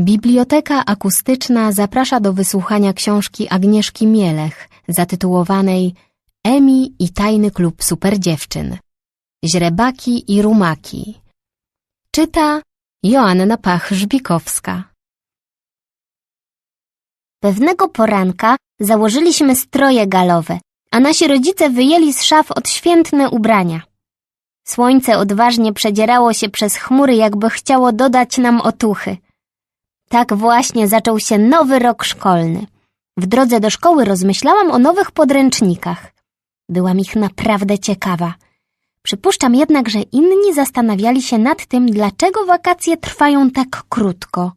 Biblioteka Akustyczna zaprasza do wysłuchania książki Agnieszki Mielech zatytułowanej Emi i tajny klub superdziewczyn. Źrebaki i rumaki. Czyta Joanna Pach-Żbikowska. Pewnego poranka założyliśmy stroje galowe, a nasi rodzice wyjęli z szaf odświętne ubrania. Słońce odważnie przedzierało się przez chmury, jakby chciało dodać nam otuchy. Tak właśnie zaczął się nowy rok szkolny. W drodze do szkoły rozmyślałam o nowych podręcznikach. Byłam ich naprawdę ciekawa. Przypuszczam jednak, że inni zastanawiali się nad tym, dlaczego wakacje trwają tak krótko.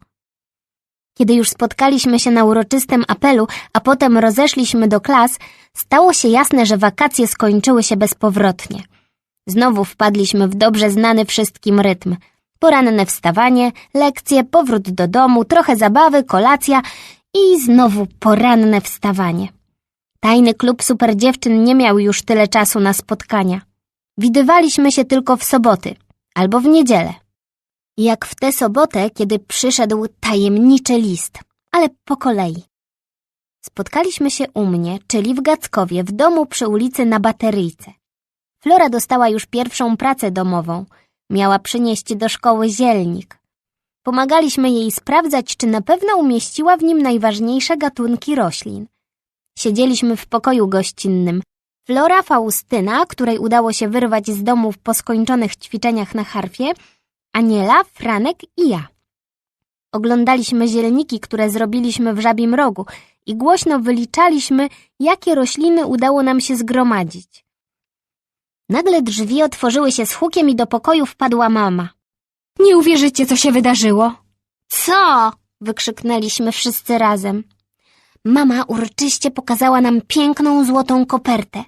Kiedy już spotkaliśmy się na uroczystym apelu, a potem rozeszliśmy do klas, stało się jasne, że wakacje skończyły się bezpowrotnie. Znowu wpadliśmy w dobrze znany wszystkim rytm. Poranne wstawanie, lekcje, powrót do domu, trochę zabawy, kolacja i znowu poranne wstawanie. Tajny klub superdziewczyn nie miał już tyle czasu na spotkania. Widywaliśmy się tylko w soboty albo w niedzielę. Jak w tę sobotę, kiedy przyszedł tajemniczy list, ale po kolei. Spotkaliśmy się u mnie, czyli w Gackowie, w domu przy ulicy na Bateryjce. Flora dostała już pierwszą pracę domową. Miała przynieść do szkoły zielnik. Pomagaliśmy jej sprawdzać, czy na pewno umieściła w nim najważniejsze gatunki roślin. Siedzieliśmy w pokoju gościnnym. Flora Faustyna, której udało się wyrwać z domu po skończonych ćwiczeniach na harfie, Aniela, Franek i ja. Oglądaliśmy zielniki, które zrobiliśmy w żabim rogu i głośno wyliczaliśmy, jakie rośliny udało nam się zgromadzić. Nagle drzwi otworzyły się z hukiem i do pokoju wpadła mama. Nie uwierzycie, co się wydarzyło. Co? wykrzyknęliśmy wszyscy razem. Mama uroczyście pokazała nam piękną złotą kopertę.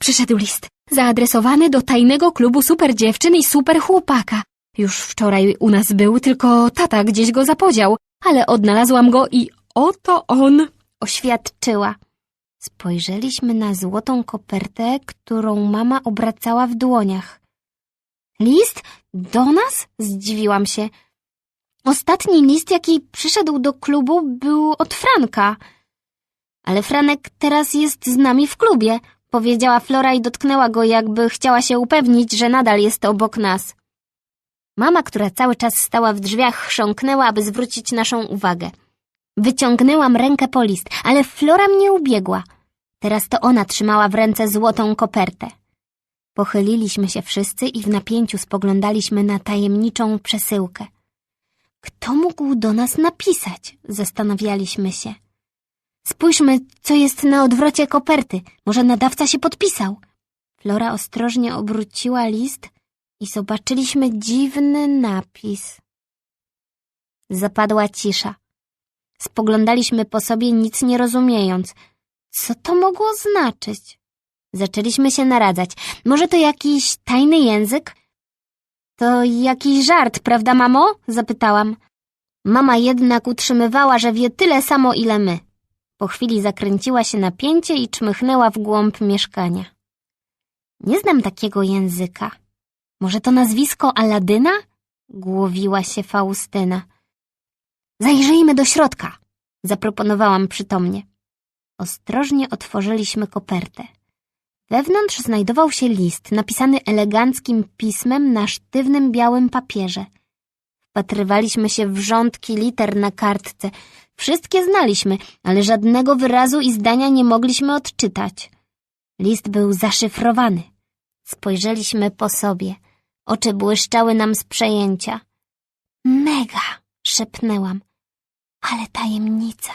Przyszedł list zaadresowany do tajnego klubu super dziewczyn i super chłopaka. Już wczoraj u nas był, tylko tata gdzieś go zapodział, ale odnalazłam go i oto on. Oświadczyła. Spojrzeliśmy na złotą kopertę, którą mama obracała w dłoniach. List? Do nas? Zdziwiłam się. Ostatni list, jaki przyszedł do klubu, był od Franka. Ale Franek teraz jest z nami w klubie, powiedziała Flora i dotknęła go, jakby chciała się upewnić, że nadal jest obok nas. Mama, która cały czas stała w drzwiach, chrząknęła, aby zwrócić naszą uwagę. Wyciągnęłam rękę po list, ale Flora mnie ubiegła. Teraz to ona trzymała w ręce złotą kopertę. Pochyliliśmy się wszyscy i w napięciu spoglądaliśmy na tajemniczą przesyłkę. Kto mógł do nas napisać? Zastanawialiśmy się. Spójrzmy, co jest na odwrocie koperty. Może nadawca się podpisał. Flora ostrożnie obróciła list i zobaczyliśmy dziwny napis. Zapadła cisza. Spoglądaliśmy po sobie, nic nie rozumiejąc. Co to mogło znaczyć? Zaczęliśmy się naradzać. Może to jakiś tajny język? To jakiś żart, prawda, mamo? Zapytałam. Mama jednak utrzymywała, że wie tyle samo, ile my. Po chwili zakręciła się napięcie i czmychnęła w głąb mieszkania. Nie znam takiego języka. Może to nazwisko Aladyna? Głowiła się Faustyna. Zajrzyjmy do środka, zaproponowałam przytomnie. Ostrożnie otworzyliśmy kopertę. Wewnątrz znajdował się list napisany eleganckim pismem na sztywnym białym papierze. Wpatrywaliśmy się w rządki liter na kartce. Wszystkie znaliśmy, ale żadnego wyrazu i zdania nie mogliśmy odczytać. List był zaszyfrowany. Spojrzeliśmy po sobie. Oczy błyszczały nam z przejęcia. Mega, szepnęłam. Ale tajemnica.